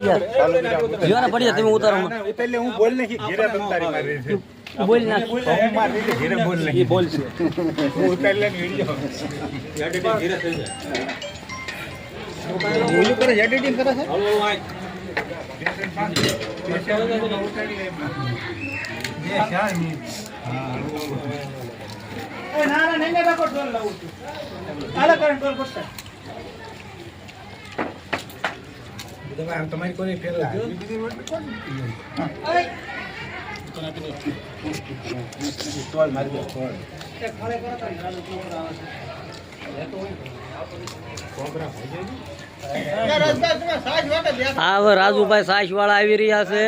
જીવાના પડી તમે ઉતારો. એટલે હું બોલ નહીં ઘેરે તમતારી મારી છે બોલ ના. હું મારી રીતે ઘેરે બોલ નહીં. બોલ છે. હું ઉતારી લઈને જાય બોલું કરે એડિટિંગ કરે છે. તમારી કોઈ ફેર આ હવે રાજુભાઈ સાસ વાળા આવી રહ્યા છે.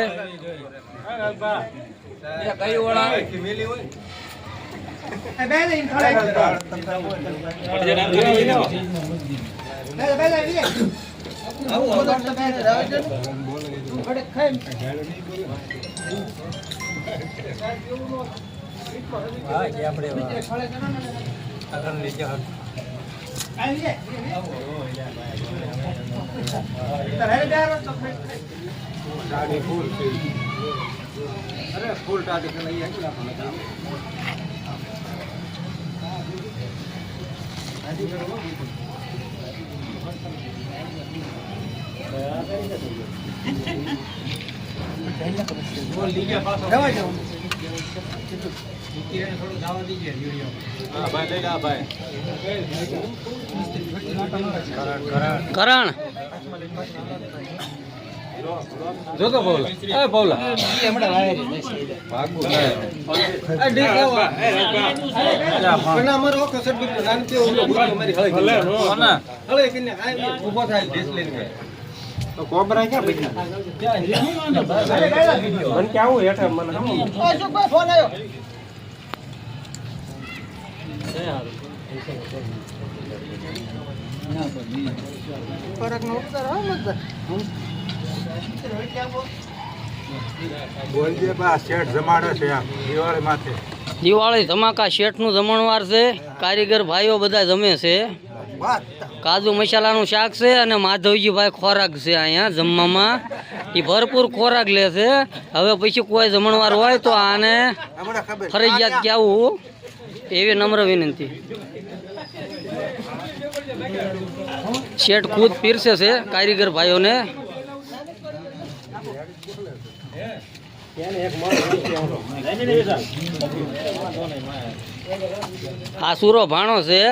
કરણ જોતો પૌલા એ પૌલા પણ અમારો ઓખો એ નાન કે ઓલો ભૂત અમારી હળી કોના હળી કીને આ ઊભો થાય તો કોબરા ક્યાં બન્યા મને કેવું હેઠે મને હમ બોલજે બા શેઠ જમાડે છે આમ દિવાળી ધમાકા દિવાળી ધમાકા શેઠનું જમણવાર છે કારીગર ભાઈઓ બધા જમે છે. કાજુ મસાલાનું શાક છે અને માધવજીભાઈ ખોરાક છે અહીંયા જમવામાં. એ ભરપૂર ખોરાક લે છે. હવે પછી કોઈ જમણવાર હોય તો આને ફરજિયાત કહેવું એવી નમ્ર વિનંતી. શેઠ ખુદ પીરસે છે કારીગર ભાઈઓને. આ સુરો ભાણો છે.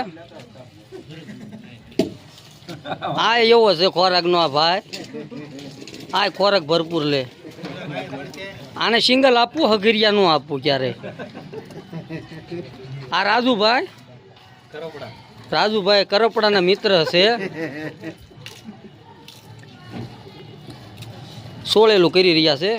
આ એવો છે ખોરાકનો આ ભાઈ. આ ખોરાક ભરપૂર લે. આને સિંગલ આપવું હગરિયા નું આપવું ક્યારે? આ રાજુભાઈ? રાજુભાઈ કરપડાના મિત્ર હશે સોળેલું કરી રહ્યા છે.